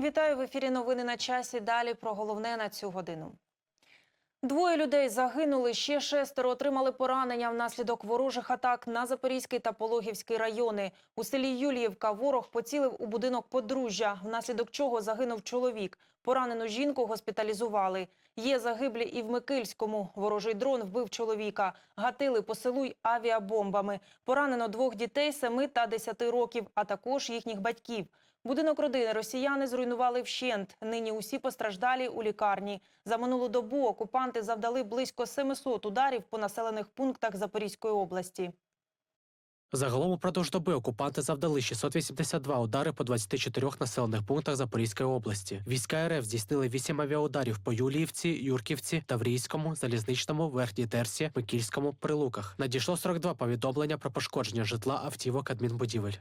Вітаю в ефірі. Новини на часі. Далі про головне на цю годину. Двоє людей загинули. Ще шестеро отримали поранення внаслідок ворожих атак на Запорізький та Пологівський райони. У селі Юліївка ворог поцілив у будинок подружжя, внаслідок чого загинув чоловік. Поранену жінку госпіталізували. Є загиблі і в Микильському. Ворожий дрон вбив чоловіка. Гатили по селу й авіабомбами. Поранено двох дітей 7 та 10 років, а також їхніх батьків. Будинок родини росіяни зруйнували вщент. Нині усі постраждалі у лікарні. За минулу добу окупанти завдали близько 700 ударів по населених пунктах Запорізької області. Загалом упродовж доби окупанти завдали 682 удари по 24 населених пунктах Запорізької області. Війська РФ здійснили 8 авіаударів по Юліївці, Юрківці, Таврійському, Залізничному, Верхній Терсі, Микільському, Прилуках. Надійшло 42 повідомлення про пошкодження житла, автівок, адмінбудівель.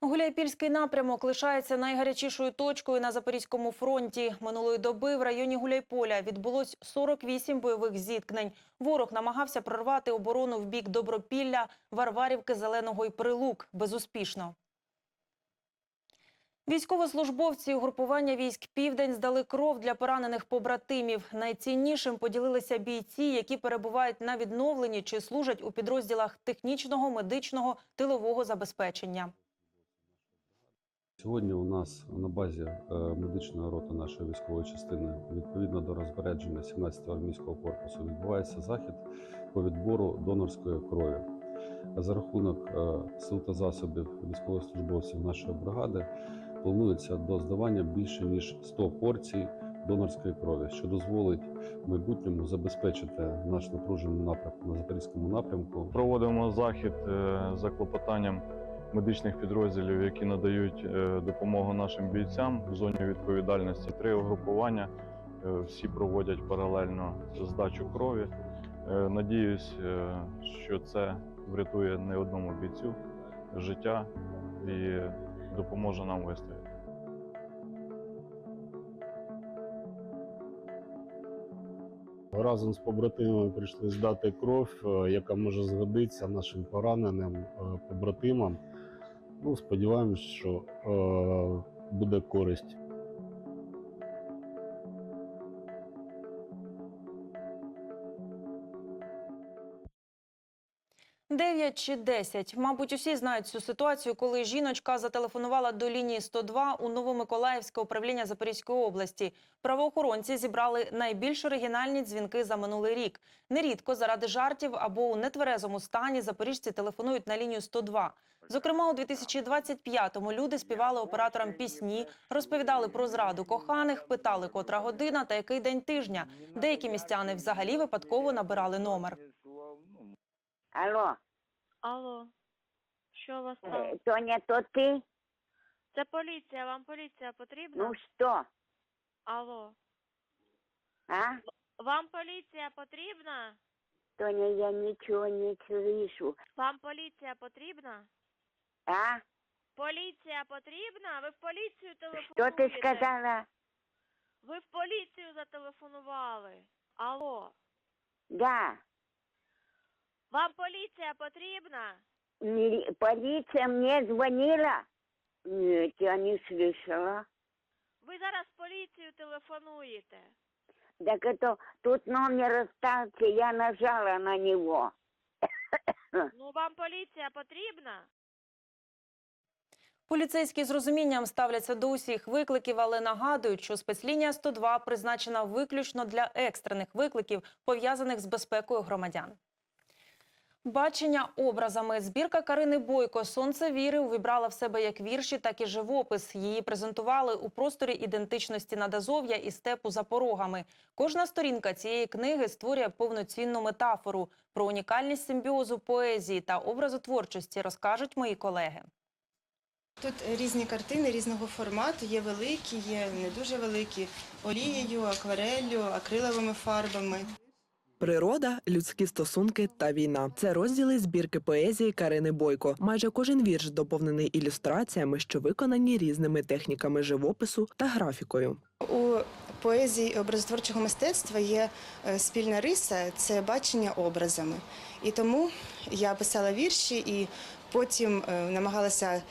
Гуляйпільський напрямок лишається найгарячішою точкою на Запорізькому фронті. Минулої доби в районі Гуляйполя відбулось 48 бойових зіткнень. Ворог намагався прорвати оборону в бік Добропілля, Варварівки, Зеленого і Прилук. Безуспішно. Військовослужбовці угрупування військ Південь здали кров для поранених побратимів. Найціннішим поділилися бійці, які перебувають на відновленні чи служать у підрозділах технічного, медичного, тилового забезпечення. Сьогодні у нас на базі е, медичної роти нашої військової частини відповідно до розпорядження 17-го армійського корпусу відбувається захід по відбору донорської крові. За рахунок е, сил та засобів військовослужбовців нашої бригади планується до здавання більше ніж 100 порцій донорської крові, що дозволить в майбутньому забезпечити наш напружений напрямок на запорізькому напрямку Проводимо захід е, за клопотанням медичних підрозділів, які надають е, допомогу нашим бійцям в зоні відповідальності. Три угрупування е, всі проводять паралельно здачу крові. Е, Надіюсь, що це врятує не одному бійцю життя і допоможе нам вистояти. Разом з побратимами прийшли здати кров, яка може згодитися нашим пораненим побратимам. Ну, сподіваємось, що е, буде користь. Дев'ять чи десять. Мабуть, усі знають цю ситуацію, коли жіночка зателефонувала до лінії 102 у Новомиколаївське управління Запорізької області. Правоохоронці зібрали найбільш оригінальні дзвінки за минулий рік. Нерідко заради жартів або у нетверезому стані запоріжці телефонують на лінію 102. Зокрема, у 2025-му люди співали операторам пісні, розповідали про зраду коханих, питали, котра година та який день тижня. Деякі містяни взагалі випадково набирали номер. Алло, Алло, що у вас там? е, Тоня, то ти? Це поліція, вам поліція потрібна? Ну що? Алло, А? вам поліція потрібна? Тоня, я нічого не слышу. Вам поліція потрібна? А? Поліція потрібна? Ви в поліцію Що телефонуєте? ти сказала? Ви в поліцію зателефонували. Алло, Да. вам поліція потрібна? Мили- Полиция мне звонила? Нет, я не слышала. Ви зараз в поліцію телефонуєте. Так это тут номер остался, я нажала на него. Ну, вам поліція потрібна? Поліцейські з розумінням ставляться до усіх викликів, але нагадують, що спецлінія 102 призначена виключно для екстрених викликів, пов'язаних з безпекою громадян. Бачення образами. Збірка Карини Бойко «Сонце віри» увібрала в себе як вірші, так і живопис. Її презентували у просторі ідентичності Надазов'я і степу за порогами. Кожна сторінка цієї книги створює повноцінну метафору. Про унікальність симбіозу поезії та образотворчості розкажуть мої колеги. Тут різні картини різного формату, є великі, є не дуже великі, олією, аквареллю, акриловими фарбами. Природа, людські стосунки та війна це розділи збірки поезії Карини Бойко. Майже кожен вірш доповнений ілюстраціями, що виконані різними техніками живопису та графікою. У поезії образотворчого мистецтва є е, спільна риса це бачення образами. І тому я писала вірші і Потім е, намагалася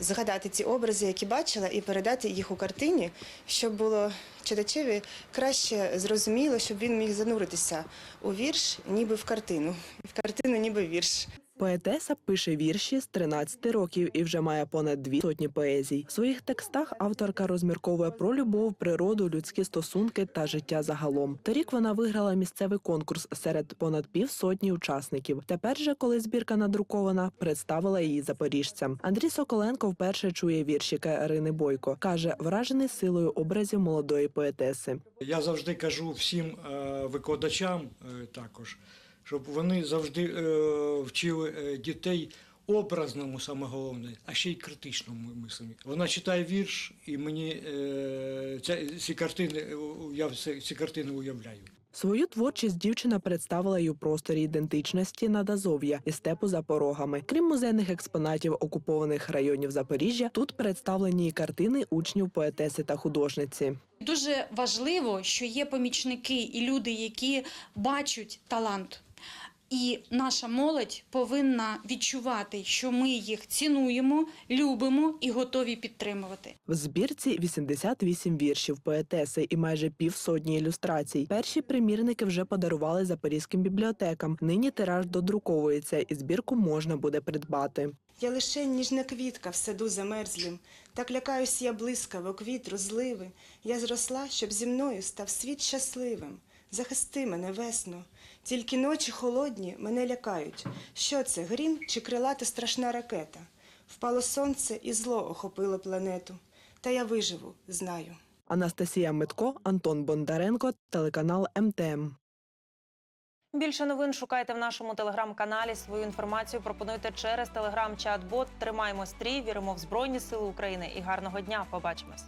згадати ці образи, які бачила, і передати їх у картині, щоб було читачеві краще зрозуміло, щоб він міг зануритися у вірш, ніби в картину, в картину, ніби в вірш. Поетеса пише вірші з 13 років і вже має понад дві сотні поезій. В своїх текстах авторка розмірковує про любов, природу, людські стосунки та життя загалом. Торік вона виграла місцевий конкурс серед понад півсотні учасників. Тепер же, коли збірка надрукована, представила її запоріжцям. Андрій Соколенко вперше чує вірші Карини Бойко. каже, вражений силою образів молодої поетеси. Я завжди кажу всім е, викладачам е, також, щоб вони завжди е, вчили е, дітей образному саме головне, а ще й критичному мисленню. Вона читає вірш, і мені е, ця, ці картини, е, я все- ці картини уявляю. Свою творчість дівчина представила й у просторі ідентичності Надазов'я і степу за порогами. Крім музейних експонатів окупованих районів Запоріжжя, тут представлені і картини учнів поетеси та художниці. Дуже важливо, що є помічники і люди, які бачать талант. І наша молодь повинна відчувати, що ми їх цінуємо, любимо і готові підтримувати. В збірці 88 віршів поетеси і майже півсотні ілюстрацій. Перші примірники вже подарували запорізьким бібліотекам. Нині тираж додруковується, і збірку можна буде придбати. Я лише ніжна квітка в саду замерзлім. Так лякаюсь я блискавок, вітру, зливи. Я зросла, щоб зі мною став світ щасливим. Захисти мене, весно. Тільки ночі холодні мене лякають. Що це, грім чи крилата страшна ракета? Впало сонце і зло охопило планету. Та я виживу, знаю. Анастасія Митко, Антон Бондаренко, телеканал МТМ. Більше новин шукайте в нашому телеграм-каналі. Свою інформацію пропонуйте через телеграм-чат-бот. Тримаємо стрій, віримо в Збройні Сили України і гарного дня. Побачимось.